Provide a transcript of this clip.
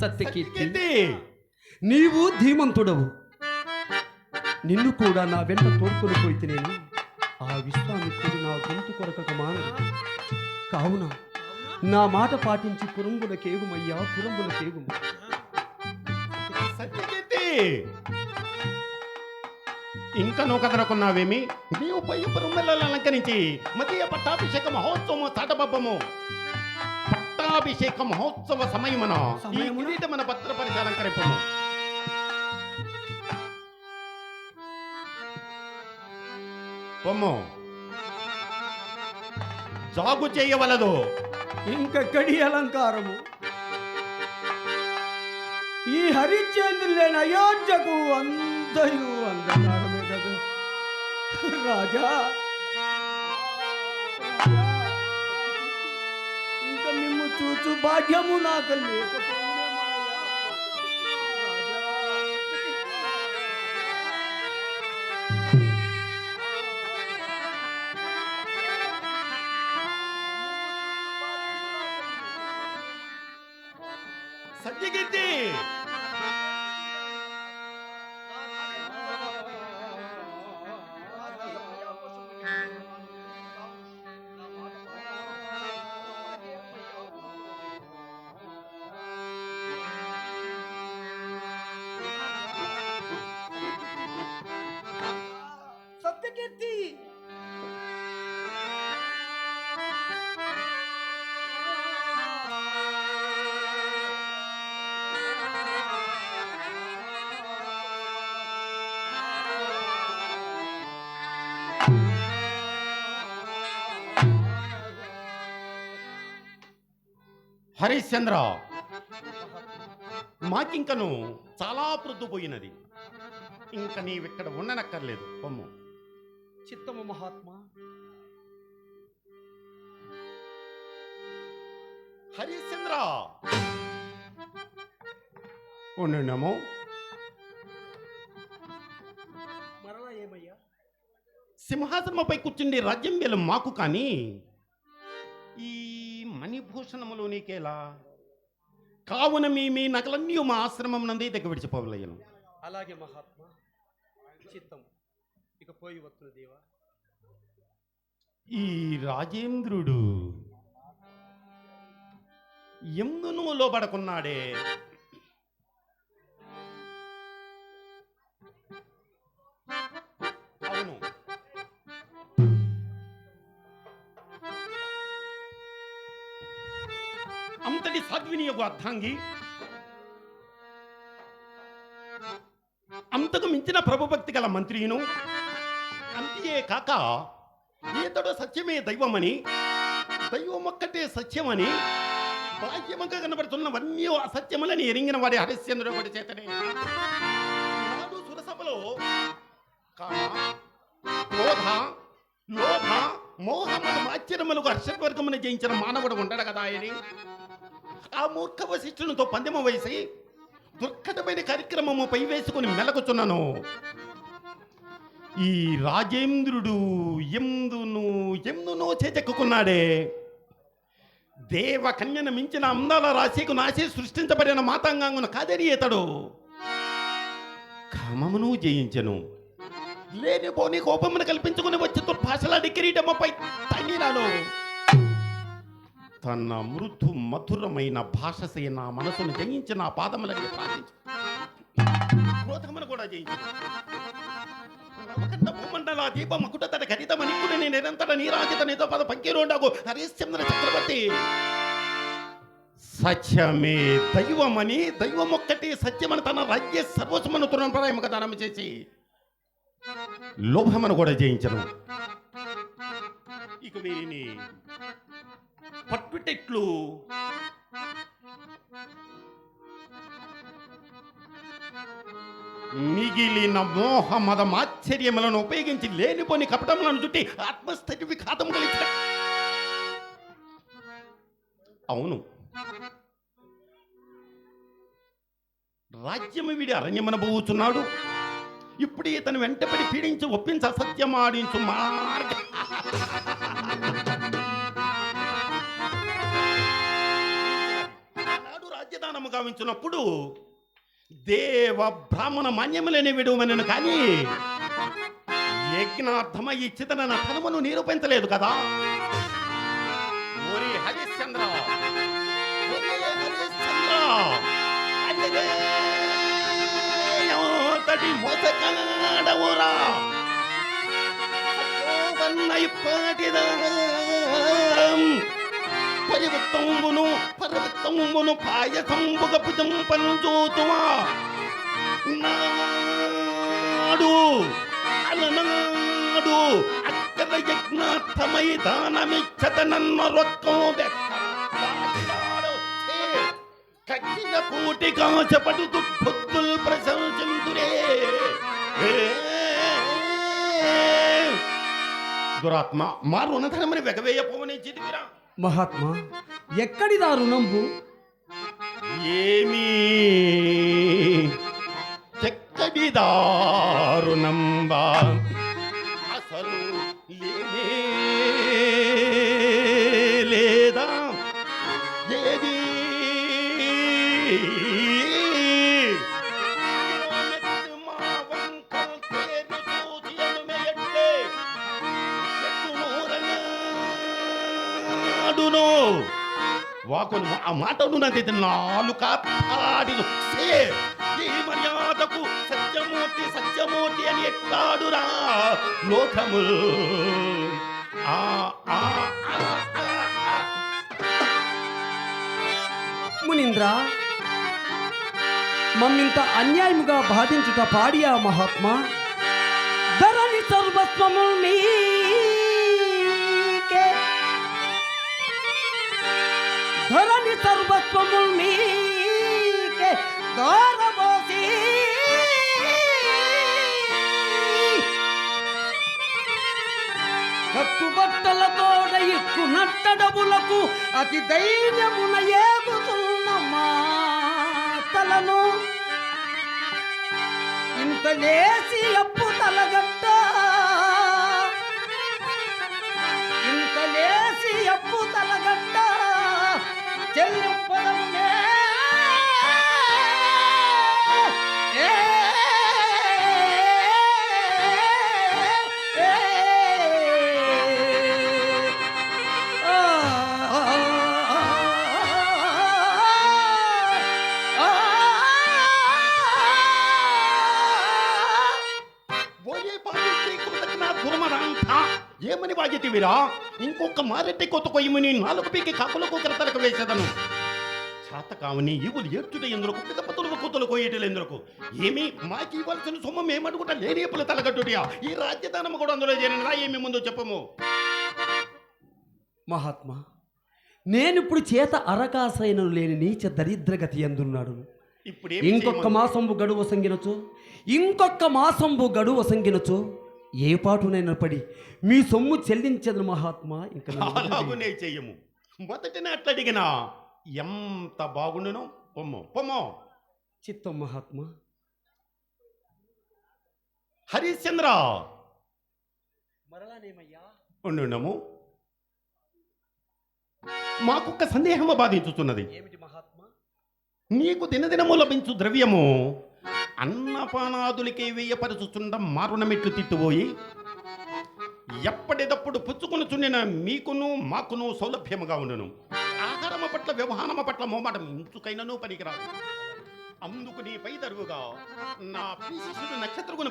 సత్యకీర్తి. కీర్తి నీవు ధీమంతుడవు. నిన్ను కూడా నా వెంట తోడుకొని పోయితే నేను ఆ విశ్వామిత్రుడు నా గొంతు కొరకక మానడు. కావున నా మాట పాటించి పురంబుల కేగుమయ్యా పురంబుల కేగుము ఇంకా నువ్వు కదలకున్నావేమి? నీవు పై పురుమలను అలంకరించి మధ్య పట్టాభిషేక మహోత్సవము తాటబబ్బము పట్టాభిషేక మహోత్సవ సమయమున ఈ సమయమున? కిరీటమున భద్రపరిచి అలంకరింపము. పొమ్ము జాగు చేయవలదు. ఇంకెక్కడి అలంకారము. ఈ హరిశ్చంద్రులైన అయోధ్యకు అందయు అంధకారమే కదా రాజా. ఇంకా మిమ్ము చూచు భాగ్యము నాకు లేకపోతే సత్యకీర్తి హరిశ్చంద్ర మాకింకను చాలా ప్రొద్దుపోయినది ఇంక నీవిక్కడ ఉండనక్కర్లేదు పొమ్ము. చిత్తము మహాత్మా. హరిశ్చంద్ర! ఉండుండము మరలా ఏమయ్యా? సింహాసనముపై కూర్చుండే రాజ్యం వేలు మాకు కానీ ఈ మణిభూషణములో నీకేలా కావున మీ మీ నగలన్నీ మా ఆశ్రమం నందే దగ్గర విడిచిపోవలయ్యను అలాగే మహాత్మా చిత్తం ఇక పోయి దేవా. ఈ రాజేంద్రుడు ఎందును లోబడకున్నాడే? అవును. అంతటి సద్వినియోగ అర్థాంగి. అంతకు మించిన ప్రభుభక్తి గల మంత్రియును అంతే కాక ఈతడు సత్యమే దైవమని దైవం ఒక్కటే సత్యమని బాహ్యముగా కనబడుతున్నవన్నీ అసత్యములని ఎరింగిన వాడి హరిశ్చంద్రుడు వాడి చేతనే. నాడు సురసభలో క్రోధ లోభ మోహములు ఆశ్చర్యములకు హర్షవర్గమును జయించిన మానవుడు ఉండడు కదా అని ఆ మూర్ఖ వశిష్ఠునితో పందెమ వేసి దుర్ఘటమైన కార్యక్రమము పై వేసుకుని మెలకుచున్నాను. ఈ రాజేంద్రుడు ఎందును ఎందునో చేజెక్కున్నాడే దేవ కన్యను మించిన అందాల రాశికు నాశి సృష్టించబడిన మాతాంగాంగున కాదని ఇతడు కామమును జయించను. లేనిపోని కోపమును కల్పించుకుని వచ్చి దుర్భాషలాడి కిరీటమ్మపై తగిలాను తన మృదు మధురమైన భాషసే నా మనసును జయించి నా పాదములని ప్రార్థించు. క్రోధమును కూడా జయించు. నవకండ దీప మకుట తన ఖరీత మణికుడు నేను నిరంతర నీరాజిత నిజ పద పంకిరోండగు హరిశ్చంద్ర చక్రవర్తి. సత్యమే దైవమని దైవం ఒక్కటి సత్యమని తన రాజ్య సర్వస్వమును తురణప్రాయముగా దానం చేసి లోభమను కూడా జయించను. ఇక వీరిని పట్టుటెట్లు మిగిలిన మోహ మద ఉపయోగించి లేనిపోని కపటములను చుట్టి ఆత్మస్థితి ఖాతం కలిగిన అవును. రాజ్యము వీడి అరణ్యమున పోవుచున్నాడు. ఇప్పుడు ఇతను వెంటపడి పీడించి ఒప్పించి అసత్యం ఆడించు మార్గ రాజధానము గావించినప్పుడు దేవ బ్రాహ్మణ మాన్యములేని విడువమనను కానీ యజ్ఞార్థమై ఇచ్చితన ధనమును నిరూపించలేదు కదా. ఓరి హరిశ్చంద్ర! అంతటి మోసకాడవురా పరివృత్తమును పర్వతమును పాయసంబుగ భుజం పంచోతువా నాడు అలనాడు అక్కడ యజ్ఞార్థమై దానమిచ్చత నన్న రొక్కం కక్కిన కోటి కాచపడు దుర్భక్తుల్ ప్రశంసింతురే దురాత్మ మారు ఉన్నతనమని వెగవేయపోవని చిదివిరా మహాత్మా ఎక్కడిదా రుణంబు ఏమీ చెక్కడి దారుణంబా అసలు లేనే లేదా? ఏది వాకును ఆ మాటను నది నాలుక పాడిను సే ఈ మర్యాదకు సత్యమూర్తి సత్యమూర్తి అని ఎట్లాడురా లోకము. ఆ ఆ మునీంద్ర మమ్మింత అన్యాయముగా బాధించుట పాడియా మహాత్మా? ధరణి సర్వస్వము నీ ధరణి సర్వస్వము మీకే దారబోసి కట్టుబట్టలతోడ ఎక్కు నట్టడబులకు అతి ధైర్యమున ఏగుతున్న మాటలను ఇంత లేసి అప్పు బాధ్యతవిరా ఇంకొక మారెట్టి కొత్త కొయ్యమని నాలుగు పీకి కాకులకు కరతలకు వేసేదను. చేత కావని ఈవులు ఏడ్చుట ఎందుకు పిదపతులకు కుతులు కొయ్యటలు ఎందుకు ఏమి మాకి ఇవ్వాల్సిన సొమ్ము మేమనుకుంటా లేని ఎప్పులు తలగట్టుటియా? ఈ రాజ్యదానం కూడా అందులో చేరినరా? ఏమి ముందు చెప్పము. మహాత్మా నేనిప్పుడు చేత అరకాసైనను లేని నీచ దరిద్రగతి ఎందున్నాడు ఇప్పుడు ఇంకొక మాసంబు గడువు సంగినచో? ఇంకొక మాసంబు గడువు సంగినచో? ఏ పాటునైనా పడి మీ సొమ్ము చెల్లించదు మహాత్మా ఇంకా. అలాగునే చెయ్యము. మొదటినే అట్లా అడిగినా ఎంత బాగుండును? పొమ్ము పొమ్ము. చిత్తం మహాత్మా. హరిశ్చంద్ర! మరలానేమయ్యా? ఉండుండము. మాకొక్క సందేహము బాధించుతున్నది. ఏమిటి మహాత్మా? నీకు దినదినము లభించు ద్రవ్యము. అన్నపానాదులకే వేయపరచుచుండ మారుణమెట్లు తిట్టుపోయి ఎప్పటిదప్పుడు పుచ్చుకుని చుండిన మీకును మాకును సౌలభ్యముగా ఉండును. ఆహారమ పట్ల వ్యవహారమ పట్ల మోమాటం ఇంచుకైనను పనికిరాదు. అందుకు నీ పై దరువుగా నా ప్రియ నక్షత్రగుణ